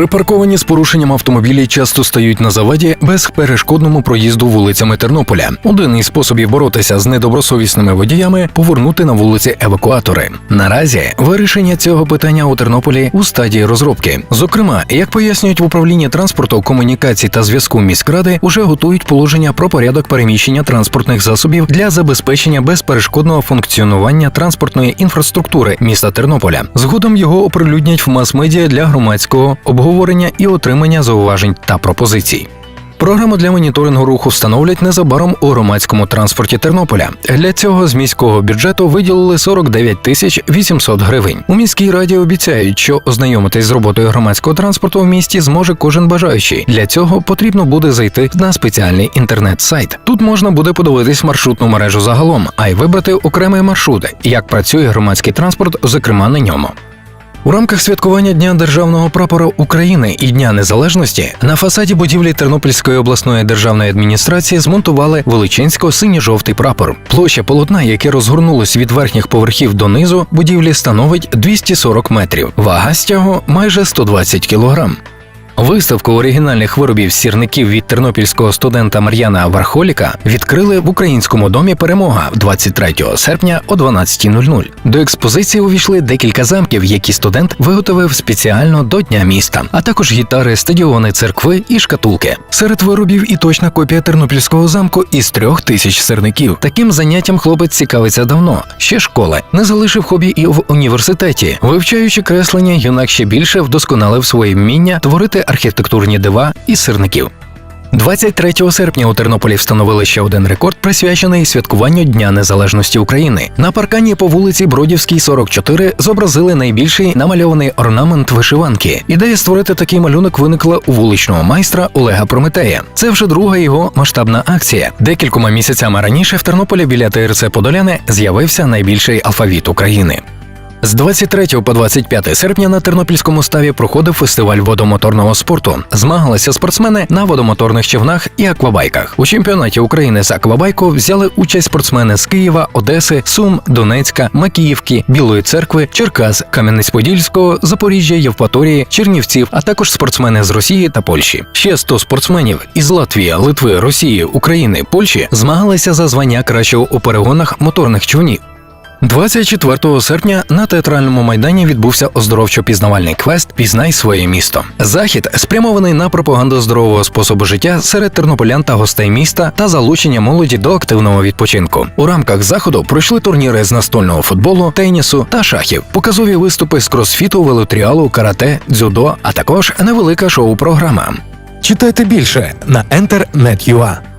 Припарковані з порушенням автомобілі часто стають на заваді безперешкодному проїзду вулицями Тернополя. Один із способів боротися з недобросовісними водіями повернути на вулиці евакуатори. Наразі вирішення цього питання у Тернополі у стадії розробки. Зокрема, як пояснюють в управлінні транспорту, комунікацій та зв'язку міськради, уже готують положення про порядок переміщення транспортних засобів для забезпечення безперешкодного функціонування транспортної інфраструктури міста Тернополя. Згодом його оприлюднять в мас-медіа для громадського обговорення і отримання зауважень та пропозицій. Програму для моніторингу руху встановлять незабаром у громадському транспорті Тернополя. Для цього з міського бюджету виділили 49 тисяч 800 гривень. У міській раді обіцяють, що ознайомитись з роботою громадського транспорту в місті зможе кожен бажаючий. Для цього потрібно буде зайти на спеціальний інтернет-сайт. Тут можна буде подивитись маршрутну мережу загалом, а й вибрати окремий маршрут, як працює громадський транспорт, зокрема на ньому. У рамках святкування Дня державного прапора України і Дня Незалежності на фасаді будівлі Тернопільської обласної державної адміністрації змонтували величенсько-синьо-жовтий прапор. Площа полотна, яке розгорнулось від верхніх поверхів до низу будівлі, становить 240 метрів. Вага стягу майже 120 кілограм. Виставку оригінальних виробів сірників від тернопільського студента Мар'яна Вархоліка відкрили в українському домі Перемога 23 серпня о 12.00. До експозиції увійшли декілька замків, які студент виготовив спеціально до Дня міста, а також гітари, стадіони, церкви і шкатулки. Серед виробів і точна копія тернопільського замку із трьох тисяч сирників. Таким заняттям хлопець цікавиться давно, ще школи. Не залишив хобі і в університеті. Вивчаючи креслення, юнак ще більше вдосконалив своє вміння творити архітектурні дива із сирників. 23 серпня у Тернополі встановили ще один рекорд, присвячений святкуванню Дня Незалежності України. На паркані по вулиці Бродівській, 44 зобразили найбільший намальований орнамент вишиванки. Ідея створити такий малюнок виникла у вуличного майстра Олега Прометея. Це вже друга його масштабна акція. Декількома місяцями раніше в Тернополі біля ТРЦ Подоляни з'явився найбільший алфавіт України. З 23 по 25 серпня на Тернопільському ставі проходив фестиваль водомоторного спорту. Змагалися спортсмени на водомоторних човнах і аквабайках. У чемпіонаті України з аквабайку взяли участь спортсмени з Києва, Одеси, Сум, Донецька, Макіївки, Білої церкви, Черкас, Кам'янець-Подільського, Запоріжжя, Євпаторії, Чернівців, а також спортсмени з Росії та Польщі. Ще 100 спортсменів із Латвії, Литви, Росії, України, Польщі змагалися за звання кращого у перегонах моторних човнів. 24 серпня на театральному майдані відбувся оздоровчо-пізнавальний квест Пізнай своє місто. Захід спрямований на пропаганду здорового способу життя серед тернополян та гостей міста та залучення молоді до активного відпочинку. У рамках заходу пройшли турніри з настольного футболу, тенісу та шахів, показові виступи з кросфіту, велотріалу, карате, дзюдо, а також невелика шоу-програма. Читайте більше на Enter.net.ua